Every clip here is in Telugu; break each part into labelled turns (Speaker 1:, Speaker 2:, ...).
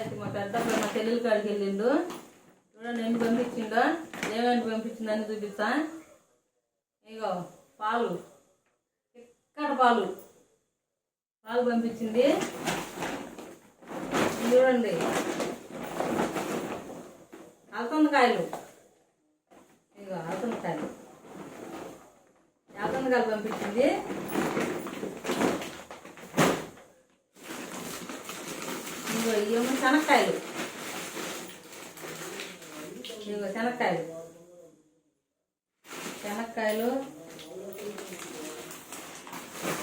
Speaker 1: అయితే మా పెద్ద అబ్బాయి మా చెల్లెల కాడికి వెళ్ళిండు. చూడండి ఎన్ని పంపించిండో. ఏమేమి పంపించిందని చూపిస్తా. ఇగో పాలు. ఇక్కడ పాలు. పాలు పంపించింది. చూడండి చూడండి అలసందకాయలు. ఇగో అలసందకాయలు. అలసందకాయలు పంపించింది ఇగో ఇవేమో శనక్కాయలు ఇగో శనక్కాయలు శనక్కాయలు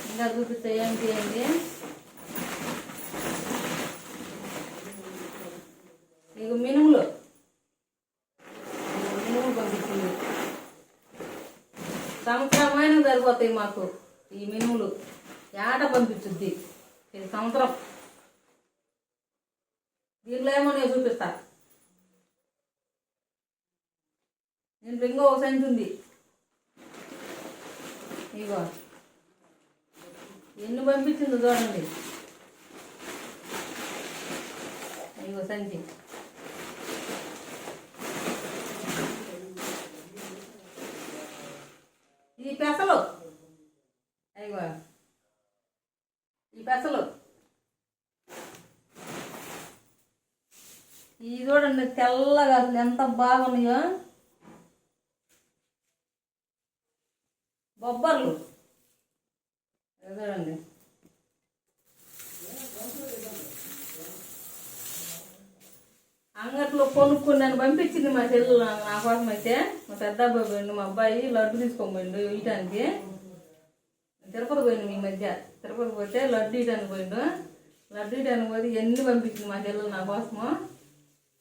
Speaker 1: ఇంకా చూపిస్తా ఏంటి ఏంటి ఇక మినుములు. మినుములు పంపించింది సంవత్సరమైన సరిపోతాయి మాకు ఈ మినుములు. ఏట పంపించుద్ది. ఇది సంవత్సరం. ఏమో నేను చూపిస్తా నేను ఇంకో ఒక ఉంది. ఇగో. ఎన్ని పంపించిందో చూడండి. ఇగో సంచి ఇది పెసలు. అయ్యో ఈ పెసలు ఇది చూడండి తెల్లగా అసలు ఎంత బాగున్నాయో. బొబ్బర్లు. చూడండి. అంగట్లో కొనుక్కుని నన్ను పంపించింది మా చెల్లెలు నా కోసం అయితే. మా పెద్ద అబ్బాయి పోయిండు మా అబ్బాయి లడ్డు తీసుకొని పోయిండు ఇయటానికి తిరుపతి పోయిండు ఈ మధ్య. తిరుపతి పోతే లడ్డు ఇయటానికి పోయిండు. లడ్డు ఇయటానికి పోతే ఎన్ని పంపించింది మా చెల్లెలు నా కోసము.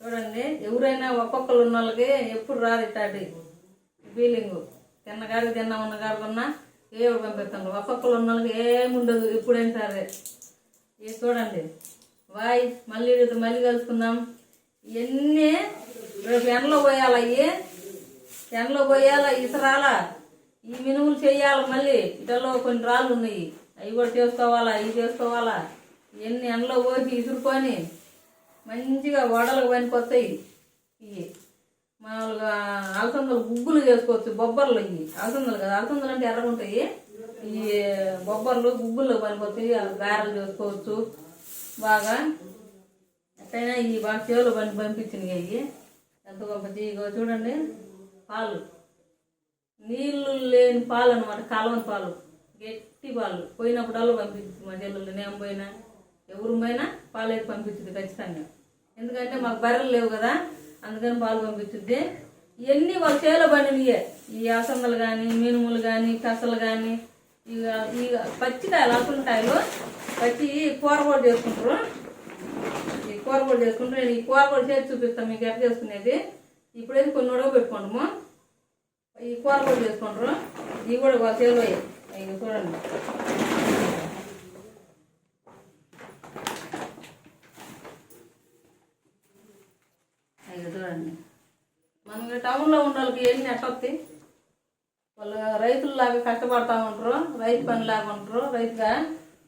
Speaker 1: చూడండి ఎవరైనా ఒక్కొక్కరు ఉన్న వాళ్ళకి ఎప్పుడు రాదు ఇట్టాటి ఫీలింగు తిన్నగాడు తిన్న ఉన్నగాడు కొన్నా ఏ పంపిస్తాను ఒక్కొక్కరు ఉన్న వాళ్ళకి ఏముండదు ఎప్పుడైనా సరే ఇది చూడండి బాయ్ మళ్ళీ రేపు మళ్ళీ కలుసుకుందాం. ఇవన్నీ రేపు ఎండలో పోయాలా ఇవి ఎండలో పోయాలా ఇసరాలా? ఈ మినుములు చేయాలి మళ్ళీ. ఇటలో కొన్ని రాళ్ళు ఉన్నాయి. అవి కూడా చేసుకోవాలా ఇవి చేసుకోవాలా? ఇవన్నీ ఎండలో పోసి ఇసురుకొని మంచిగా వడలకు పనికొస్తాయి. ఇవి మామూలుగా అలసందలు గుగ్గులు చేసుకోవచ్చు బొబ్బర్లు ఇవి. అలసందలు కదా అలసందలు అంటే ఎర్రగా ఉంటాయి ఈ బొబ్బర్లు గుగ్గుల్లో పనికొస్తాయి గారెలు చేసుకోవచ్చు. బాగా ఎట్టయినా ఈ బాగా చేలు పని పంపించినవి అవి. ఎంత పంపించి ఇగో చూడండి. పాలు. నీళ్ళు లేని పాలు అనమాట కాలువని పాలు. గట్టి పాలు. పోయినప్పుడల్లా పంపించింది మా చెల్లెళ్ళు నేను పోయినా. ఎవరు పోయినా పాలు అయితే పంపించింది ఖచ్చితంగా. ఎందుకంటే మాకు బర్రెలు లేవు కదా అందుకని పాలు పంపించుద్ది. ఇవన్నీ వాళ్ళ చేలో పండినయే. ఈ అసందలు కానీ మినుములు కానీ పెసలు కానీ ఇక ఈ పచ్చికాయలు అసలుకాయలు పచ్చి కూర కూడా చేసుకుంటారు. ఈ కూర కూడా చేసుకుంటారు. నేను ఈ కూర కూడా చేసి చూపిస్తాను మీకు ఎట్లా చేసుకునేది. ఇప్పుడైతే కొన్ని ఉడవ పెట్టుకుంటాము. ఈ కూర కూడా చేసుకుంటారు. ఇవి కూడా వాళ్ళ చేలో ఇక చూడండి అయ్యో చూడండి మనం టౌన్లో ఉన్న వాళ్ళకి ఎన్ని ఎట్టొస్తాయి వాళ్ళు రైతుల్లాగా కష్టపడతా ఉంటారు రైతు పనిలాగా ఉంటారు రైతుగా.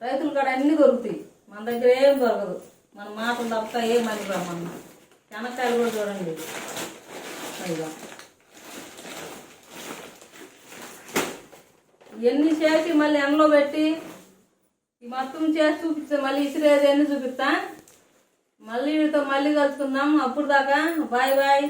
Speaker 1: రైతులు కాడ అన్నీ దొరుకుతాయి. మన దగ్గర ఏం దొరకదు. మన మాటలు తప్ప ఏం మని రామన్న శనక్కాయలు కూడా చూడండి. అయ్యో ఇవన్నీ చేసి మళ్ళీ ఎండలో పెట్టి ఈ మొత్తం చేసి చూపిస్తా మళ్ళీ ఇసిరేది ఎన్ని చూపిస్తా? మళ్ళీ వీటితో మళ్ళీ కలుసుకుందాం. అప్పుడు దాకా బాయ్ బాయ్.